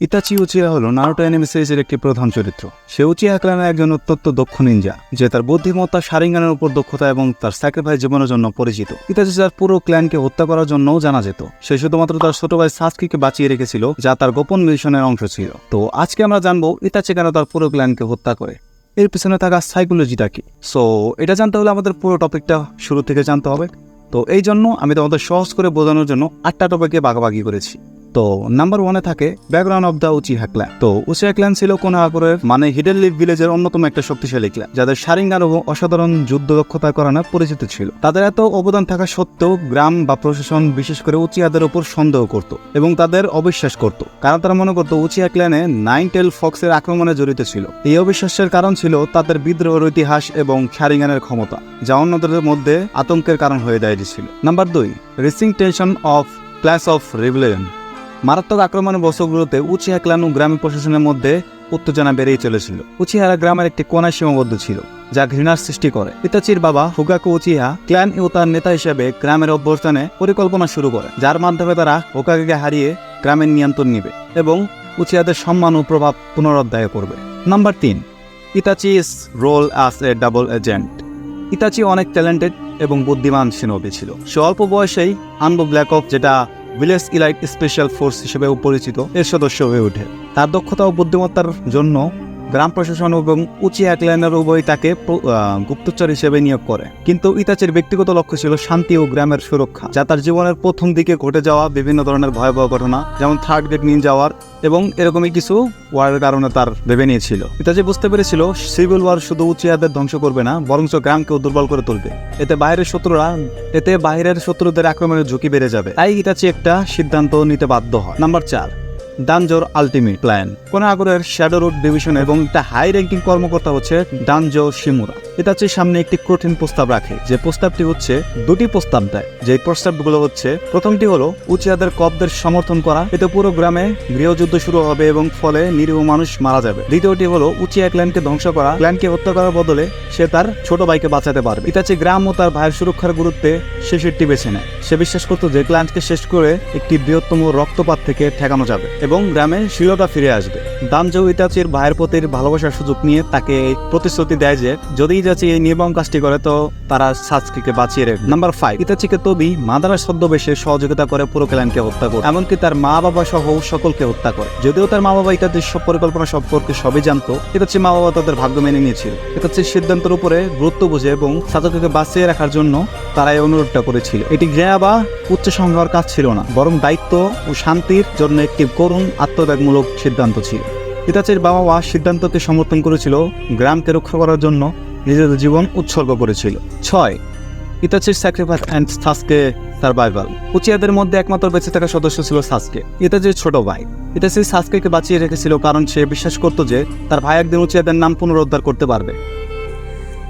Itachi উচিয়া হল Naruto anime সিরিজের একটি প্রধান চরিত্র। সে উচিয়া ক্লানের একজন অত্যন্ত দক্ষ নিনজা, যে তার বুদ্ধিমত্তা, শারিঙ্গানের উপর দক্ষতা এবং তার স্যাক্রিফাইস জীবনের জন্য পরিচিত। ইতাচি তার পুরো ক্ল্যানকে হত্যা করার জন্যও জানা যেত। সে শুধুমাত্র তার ছোট ভাই সাসকিকে বাঁচিয়ে রেখেছিল, যা তার গোপন মিশনের অংশ ছিল। তো আজকে আমরা জানব, ইতাচি কেন তার পুরো ক্ল্যানকে হত্যা করে? এর পিছনে থাকা সাইকোলজিটা কি? সো এটা জানতে হলে আমাদের পুরো টপিকটা শুরু থেকে জানতে হবে। তো এই জন্য আমি তোমাদের সহজ করে বোঝানোর জন্য আটটা টপিকে ভাগাভাগি করেছি। তো নাম্বার ওয়ানে থাকে background of the Uchiha clan তো উচিহা ক্ল্যান ছিল কোনাহাকুরের মানে হিডেন লিভ ভিলেজের অন্যতম একটা শক্তিশালী ক্ল্যান যাদের শারিঙ্গান এবং অসাধারণ যুদ্ধ দক্ষতা করানো পরিচিত ছিল। তাদের এত অবদান থাকা সত্ত্বেও গ্রাম বা প্রশাসন বিশেষ করে উচিয়াদের উপর সন্দেহ করত এবং তাদের অবিশ্বাস করত। কারণ তারা মনে করত উচিয়া ক্ল্যানে নাইন টেল ফক্সের আক্রমণে জড়িত ছিল। এই অবিশ্বাসের কারণ ছিল তাদের বিদ্রোহের ইতিহাস এবং শারিঙ্গানের ক্ষমতা, যা অন্যদের মধ্যে আতঙ্কের কারণ হয়ে দাঁড়িয়েছিল। নাম্বার দুই rising tension of class of rebellion মারাত্মক আক্রমণের বছরগুলোতে উচিহা ক্লান ও গ্রামীণ প্রশাসনের মধ্যে উত্তেজনা বেড়েই চলেছিল। উচিহারা গ্রামের একটি কোনায় সীমাবদ্ধ ছিল, যা ঘৃণার সৃষ্টি করে। ইতাচির বাবা হুগাকু উচিহা ক্ল্যান ও তার নেতা হিসেবে গ্রামের অভ্যর্থনে পরিকল্পনা শুরু করে, যার মাধ্যমে তারা হোকাকে হারিয়ে গ্রামের নিয়ন্ত্রণ নিবে এবং উচিয়াদের সম্মান ও প্রভাব পুনরুদ্ধার করবে। নাম্বার তিন Itachi's role as a double agent. Itachi অনেক ট্যালেন্টেড এবং বুদ্ধিমান সিনোবি ছিল। সে অল্প বয়সেই আনব ব্ল্যাক অফ যেটা ভিলেজ ইলাইট স্পেশাল ফোর্স হিসেবেও পরিচিত এর সদস্য হয়ে ওঠে। তার দক্ষতা ও বুদ্ধিমত্তার জন্য গ্রাম প্রশাসন এবং উচি একলাইনের উভয় তাকে গুপ্তচর হিসেবে নিয়োগ করে। কিন্তু ইতাচের ব্যক্তিগত লক্ষ্য ছিল শান্তি ও গ্রামের সুরক্ষা। যা তার জীবনের প্রথম দিকে ঘটে যাওয়া বিভিন্ন ধরনের ভয়াবহ ঘটনা, যেমন থার্ড গেট নিয়ে যাওয়ার এবং এরকমই কিছু ওয়ারের কারণে তার ভেবে নিয়েছিল। ইতাচি বুঝতে পেরেছিল সিভিল ওয়ার শুধু উচিয়াদের ধ্বংস করবে না, বরঞ্চ গ্রামকেও দুর্বল করে তুলবে। এতে বাইরের শত্রুরা, এতে বাইরের শত্রুদের আক্রমণের ঝুঁকি বেড়ে যাবে। তাই ইতাচি একটা সিদ্ধান্ত নিতে বাধ্য হয়। নাম্বার চার ডানজোর আলটিমেট প্ল্যান কোন আগরের শ্যাডো রোড ডিভিশন এবং একটা হাই র্যাঙ্কিং কর্মকর্তা হচ্ছে ডানজো শিমুরা ইতাচির সামনে একটি কঠিন প্রস্তাব রাখে। যে প্রস্তাবটি হচ্ছে, দুটি প্রস্তাব দেয়। যে প্রস্তাবগুলো হচ্ছে, প্রথমটি হলো উচিয়াদের কবদের সমর্থন করা। এতে পুরো গ্রামে গৃহযুদ্ধ শুরু হবে এবং ফলে নিরীহ মানুষ মারা যাবে। দ্বিতীয়টি হলো উচিয়া ক্ল্যানকে ধ্বংস করা। ক্ল্যানকে হত্যা করার বদলে সে তার ছোট ভাইকে বাঁচাতে পারবে। ইতাচি গ্রাম ও তার ভাইয়ের সুরক্ষার গুরুত্বে সে সেটি বেছে নেয়। সে বিশ্বাস করতো যে ক্লায়েন্টকে শেষ করে একটি বৃহত্তম রক্তপাত থেকে ঠেকানো যাবে এবং গ্রামে শীলতা ফিরে আসবে। দানজো ইতাচির ভাইয়ের প্রতি ভালোবাসার সুযোগ নিয়ে তাকে প্রতিশ্রুতি দেয় যে, যদি ইতাচি এই নির্মম কাজটি করে, তো তারা সাজকিকে বাঁচিয়ে রাখবে। নাম্বার ফাইভ ইতাচিকে তবি মাদারা ছদ্মবেশে সহযোগিতা করে পুরো ক্ল্যানকে হত্যা করে। এমনকি তার মা বাবা সহ সকলকে হত্যা করে। যদিও তার মা বাবা ইতাচির সব পরিকল্পনা সম্পর্কে সবই জানতো ইতাচির মা বাবা তাদের ভাগ্য মেনে নিয়েছিল। ইতাচির সিদ্ধান্তের উপরে গুরুত্ব বুঝে এবং সাজকিকে বাঁচিয়ে রাখার জন্য তারা এই অনুরোধটা করেছিল। এটি গ্রেয়া বা উচ্চ সংখ্যার কাজ ছিল না, বরং দায়িত্ব ও শান্তির জন্য একটি করুণ, আত্মত্যাগমূলক সিদ্ধান্ত ছিল। ইতাচির বাবা মা সিদ্ধান্তকে সমর্থন করেছিল, গ্রামকে রক্ষা করার জন্য নিজেদের জীবন উৎসর্গ করেছিল। ছয় ইতাচির স্যাক্রিফাইস অ্যান্ড সাসকে সার্ভাইভাল উচিয়াদের মধ্যে একমাত্র বেঁচে থাকা সদস্য ছিল সাসকে ইতাচির ছোট ভাই। ইতাচি সাসকেকে বাঁচিয়ে রেখেছিল কারণ সে বিশ্বাস করত যে তার ভাই একদিন উচিয়াদের নাম পুনরুদ্ধার করতে পারবে।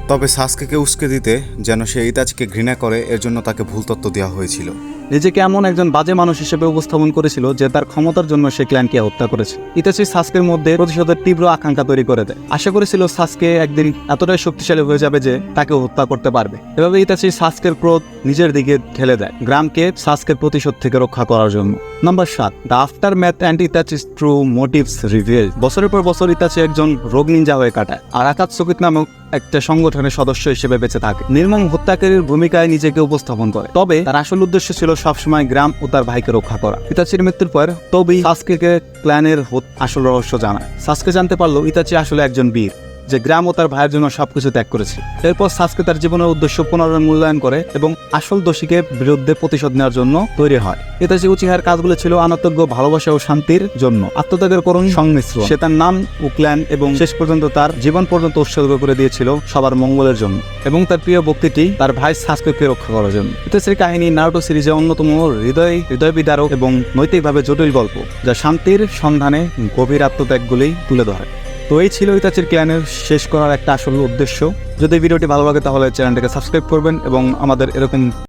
তবে সাসকেকে উস্কে দিতে যেন সে ইতাচিকে ঘৃণা করে, এর জন্য তাকে ভুল তত্ত্ব দেওয়া হয়েছিল। নিজেকে এমন একজন বাজে মানুষ হিসেবে উপস্থাপন করেছিল যে তার ক্ষমতার জন্য সে ক্ল্যানকে হত্যা করেছে। ইতাচি সাসকের মধ্যে প্রতিশোধের তীব্র আকাঙ্ক্ষা তৈরি করে দেয়। আশা করেছিল সাসকে একদিন এতটাই শক্তিশালী হয়ে যাবে যে তাকে হত্যা করতে পারবে। এভাবে ইতাচি সাসকের ক্রোধ নিজের দিকে ঠেলে দেয় গ্রামকে সাসকের প্রতিশোধ থেকে রক্ষা করার জন্য। নাম্বার সাত, the aftermath and Itachi's true motives reveal. বছরের পর বছর ইতাচি একজন রোগ নিঞ্জা হয়ে কাটায় আর আকাত সকিত নামক একটা সংগঠনের সদস্য হিসেবে বেঁচে থাকে। নির্মম হত্যাকারীর ভূমিকায় নিজেকে উপস্থাপন করে। তবে তার আসল উদ্দেশ্য ছিল সবসময় গ্রাম ও তার ভাইকে রক্ষা করা। ইতাচির মৃত্যুর পর তবেই সাসকে ক্ল্যানের আসল রহস্য জানায়। সাসকে জানতে পারল ইতাচি আসলে একজন বীর। যে গ্রাম ও তার ভাইয়ের জন্য সবকিছু ত্যাগ করেছে। এরপর সাসকে তার জীবনের উদ্দেশ্য পুনরায় মূল্যায়ন করে এবং আসল দোষীকে বিরুদ্ধে প্রতিশোধ নেওয়ার জন্য তৈরি হয়। ইতাচি উচিহার কাজগুলো ছিল আনতজ্ঞ ভালোবাসা ও শান্তির জন্য। আত্মত্যাগের করুণ সংমিশ্রণ সে তার নাম ও ক্ল্যান এবং শেষ পর্যন্ত তার জীবন পর্যন্ত উৎসর্গ করে দিয়েছিল সবার মঙ্গলের জন্য এবং তার প্রিয় ব্যক্তিটি তার ভাই সাসকে রক্ষা করার জন্য। ইতাচির কাহিনী, নারুটো সিরিজে অন্যতম হৃদয় হৃদয় বিদারক এবং নৈতিকভাবে জটিল গল্প, যা শান্তির সন্ধানে গভীর আত্মত্যাগগুলি তুলে ধরে। তো এই ছিল ইতাচির ক্ল্যানের শেষ করার একটা আসল উদ্দেশ্য। যদি ভিডিওটি ভালো লাগে তাহলে চ্যানেলটাকে সাবস্ক্রাইব করবেন এবং আমাদের এরকম